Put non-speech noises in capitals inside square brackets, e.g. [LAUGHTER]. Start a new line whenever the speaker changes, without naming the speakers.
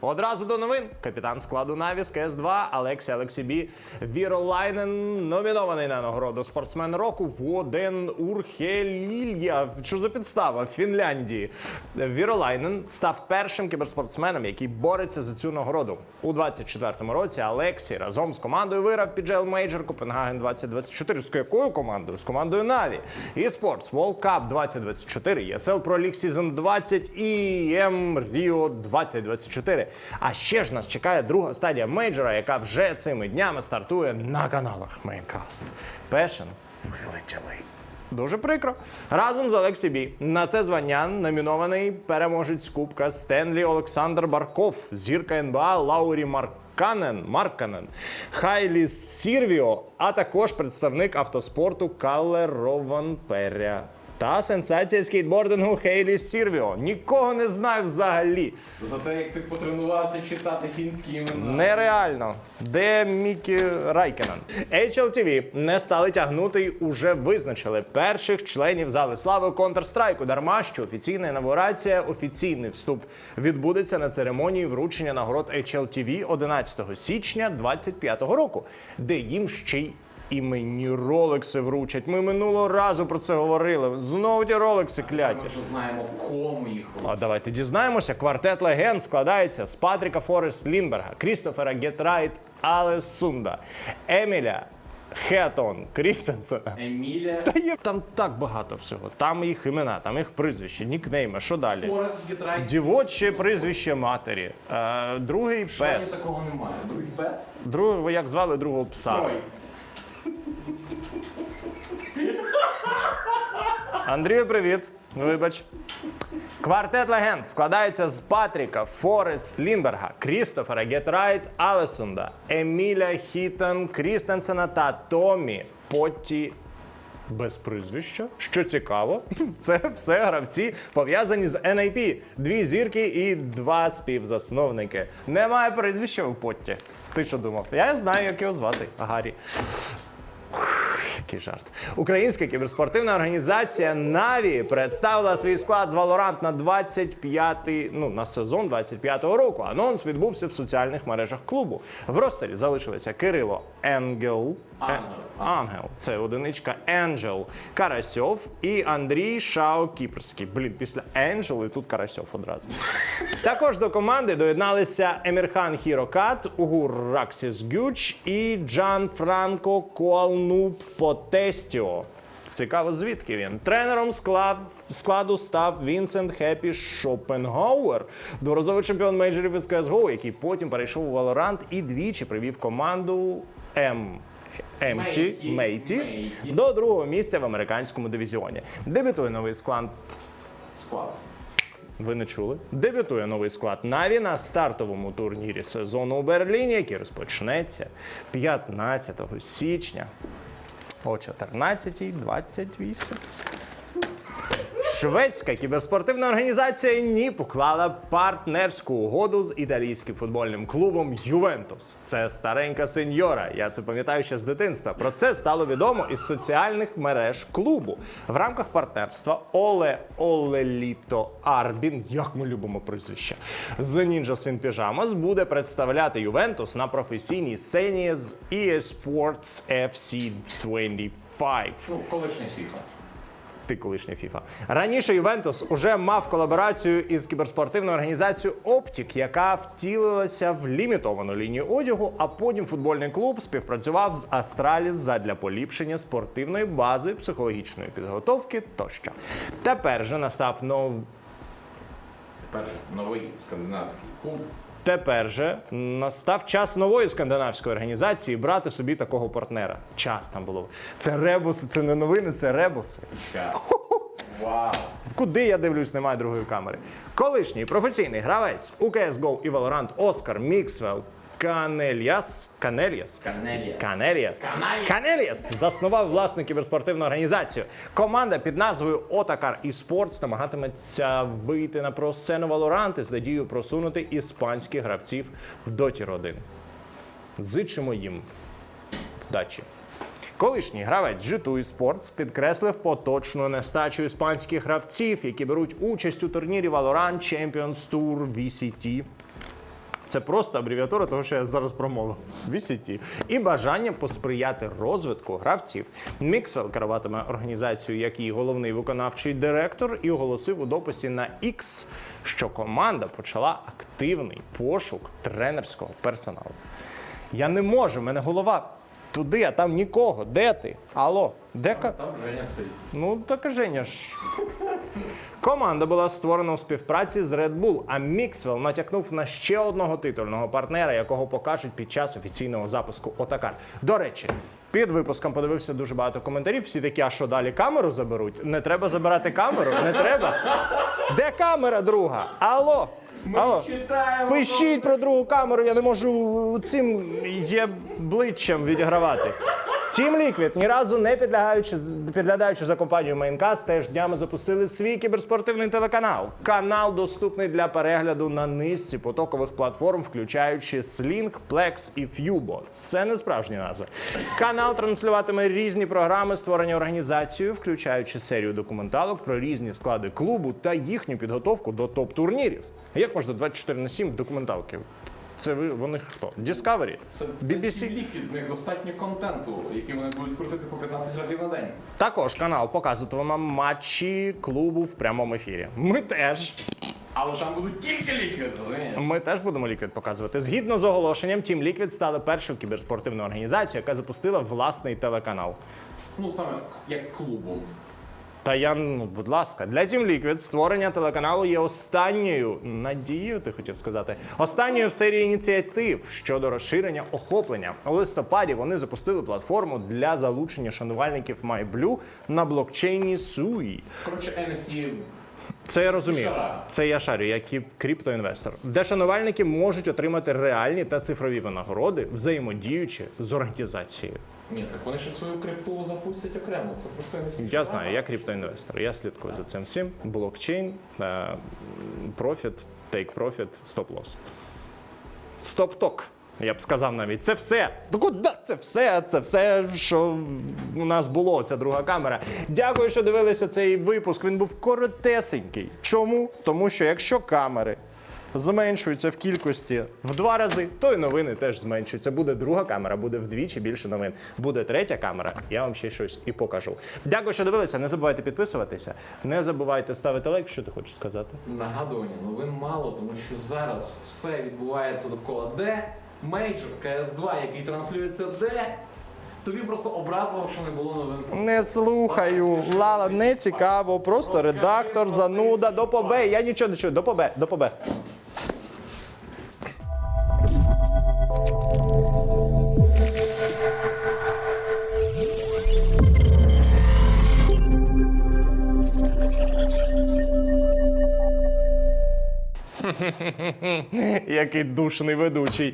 Одразу до новин. Капітан складу Наві з КС-2 Алексій Алексібі Віролайнен номінований на нагороду спортсмен року Воден Урхелілья. Що за підстава в Фінляндії? Віролайнен став першим кіберспортсменом, який бореться за цю нагороду. У 24-му році Алексій разом з командою виграв PGL Major Копенгаген 2024. З якою командою? З командою Наві. eSports World Cup 2024, ESL Pro League Season 20 і EM Rio 2024. А ще ж нас чекає друга стадія мейджора, яка вже цими днями стартує на каналах Maincast. Passion вилетіли. Дуже прикро. Разом з Олексі Бі на це звання номінований переможець Кубка Стенлі Олександр Барков, зірка НБА Лаурі Марканен, Марканен, Хайлі Сірвіо, а також представник автоспорту Калле Рованперя. Та сенсація скейтбордингу Хейлі Сірвіо. Нікого не знаю взагалі.
За те, як ти потренувався читати фінські імена.
Нереально. Де Мікі Райкенен? HLTV не стали тягнути й уже визначили перших членів зали слави Counter-Strike. Дарма що офіційна інавгурація, офіційний вступ відбудеться на церемонії вручення нагород HLTV 11 січня 25-го року, де їм ще й іменні ролекси вручать. Ми минулого разу про це говорили. Знову ті ролекси кляті.
Ми вже знаємо, кому їх
А давайте дізнаємося. Квартет легенд складається з Патріка Форест Лінберга, Крістофера Гетрайт, Але Сунда, Еміля Хетон Крістенсена.
Емілія
Та є там так багато всього. Там їх імена, там їх прізвище, нікнейми. Що далі? Дівоче прізвище матері. Е, другий
Пес.
пес.
такого немає. Другий пес.
Другого, як звали другого пса?
Трой.
Андрію, привіт. Вибач. Квартет легенд складається з Патріка, Форест Лінберга, Крістофера Гетрайт, Алесунда, Еміля Хітон, Крістенсена та Томі Потті. Без прізвища, що цікаво, [LAUGHS] це все гравці пов'язані з NIP. Дві зірки і два співзасновники. Немає прізвища у Потті. Ти що думав? Я знаю, як його звати. Гаррі. Який жарт. Українська кіберспортивна організація Наві представила свій склад з Valorant на 25-й, ну на сезон 25-го року. Анонс відбувся в соціальних мережах клубу. В ростері залишилися Кирило Енгел.
Ангел.
Це одиничка Енджел Карасьов і Андрій Шао Кіпрський. Блін, після Енджел і тут Карасьов одразу. Також до команди доєдналися Емірхан Хірокат, Угур Раксіс Гюч і Джан Франко Коалнуб Потестіо. Цікаво, звідки він. Тренером склав, складу став Вінсент Хеппі Шопенгауер, дворазовий чемпіон мейджорів із CSGO, який потім перейшов у Valorant і двічі привів команду М.
Мейті
Мейті. до другого місця в американському дивізіоні. Дебютує новий склад
Склад.
ви не чули? Дебютує новий склад Наві на стартовому турнірі сезону у Берліні, який розпочнеться 15 січня о 14.28. Шведська кіберспортивна організація НІП уклала партнерську угоду з італійським футбольним клубом Ювентус. Це старенька сеньора. Я це пам'ятаю ще з дитинства. Про це стало відомо із соціальних мереж клубу. В рамках партнерства Оле Олеліто Арбін, як ми любимо прізвище, з Ninja Sin Pyjamas буде представляти Ювентус на професійній сцені з EA Sports FC 25.
Ну, колишня фіфа.
Ти колишня FIFA. Раніше Ювентус уже мав колаборацію із кіберспортивною організацією Optic, яка втілилася в лімітовану лінію одягу, а потім футбольний клуб співпрацював з Астраліс задля поліпшення спортивної бази, психологічної підготовки тощо. Тепер же настав нов...
Тепер новий скандинавський клуб.
Тепер же настав час нової скандинавської організації брати собі такого партнера. Час там було. Це ребуси, це не новини, це ребуси.
Вау.
Куди я дивлюсь, немає другої камери. Колишній професійний гравець у CSGO і Valorant Оскар Міксвелл Канельяс. Канельяс.
Канелія.
Канеліас.
Каналіас.
Канеліас заснував власну кіберспортивну організацію. Команда під назвою Отакар eSports намагатиметься вийти на просцену Valorant з надією просунути іспанських гравців до тір 1. Зичимо їм вдачі. Колишній гравець G2 eSports підкреслив поточну нестачу іспанських гравців, які беруть участь у турнірі Valorant Champions Tour VCT Це просто абревіатура того, що я зараз промовив. VCT. І бажання посприяти розвитку гравців. Міксвелл керуватиме організацією як її головний виконавчий директор і оголосив у дописі на X, що команда почала активний пошук тренерського персоналу. Я не можу, мене голова туди, а там нікого. Де ти? Алло, де ка?
Там Женя стоїть.
Ну, так і Женя ж. Команда була створена у співпраці з Red Bull, а Міксвелл натякнув на ще одного титульного партнера, якого покажуть під час офіційного запуску Отакар. До речі, під випуском подивився дуже багато коментарів. Всі такі, а що далі камеру заберуть? Не треба забирати камеру? Не треба. Де камера друга? Алло? Алло?
читаємо
Пишіть про другу камеру, я не можу цим є обличчям відігравати. Тім Ліквід, ні разу не підлягаючи, підглядаючи за компанією Майнкаст, теж днями запустили свій кіберспортивний телеканал. Канал доступний для перегляду на низці потокових платформ, включаючи Sling, Plex і Fubo. Це не справжні назви. Канал транслюватиме різні програми, створені організацією, включаючи серію документалок про різні склади клубу та їхню підготовку до топ-турнірів. Як можна 24 на 7 документалки? Це ви вони хто? Discovery?
Це, це
BBC?
ліквід, в них достатньо контенту, який вони будуть крутити по 15 разів на день.
Також канал показуватиме матчі клубу в прямому ефірі. Ми теж.
Але там будуть тільки ліквід, розумієш?
Ми теж будемо Ліквід показувати. Згідно з оголошенням, Тім Ліквід стали першою кіберспортивною організацією, яка запустила власний телеканал.
Ну саме як клубом.
Та я, ну, будь ласка, для Team Liquid створення телеканалу є останньою надією, ти хотів сказати, останньою в серії ініціатив щодо розширення охоплення. У листопаді вони запустили платформу для залучення шанувальників MyBlue на блокчейні SUI.
Коротше, NFT
Це я розумію. Це я шарю, як і криптоінвестор, де шанувальники можуть отримати реальні та цифрові винагороди, взаємодіючи з організацією.
Ні, так вони ще свою крипту запустять окремо. Це просто NFT.
Я знаю, я криптоінвестор. Я слідкую за цим всім. Блокчейн, е, профіт, тейк профіт, стоп-лосс. Стоп-ток. Я б сказав навіть, це все. Ну це все? Це все, що у нас було. Ця друга камера. Дякую, що дивилися цей випуск. Він був коротесенький. Чому? Тому що якщо камери зменшуються в кількості в два рази, то і новини теж зменшуються. Буде друга камера, буде вдвічі більше новин. Буде третя камера, я вам ще щось і покажу. Дякую, що дивилися. Не забувайте підписуватися. Не забувайте ставити лайк. Що ти хочеш сказати?
Нагадування, новин мало, тому що зараз все відбувається довкола де мейджор КС2, який транслюється де. Тобі просто образливо, що не було новин.
Не слухаю. Лала, не цікаво. Просто редактор, зануда. До побе. Я нічого не чую. До побе. До побе. Який душний ведучий.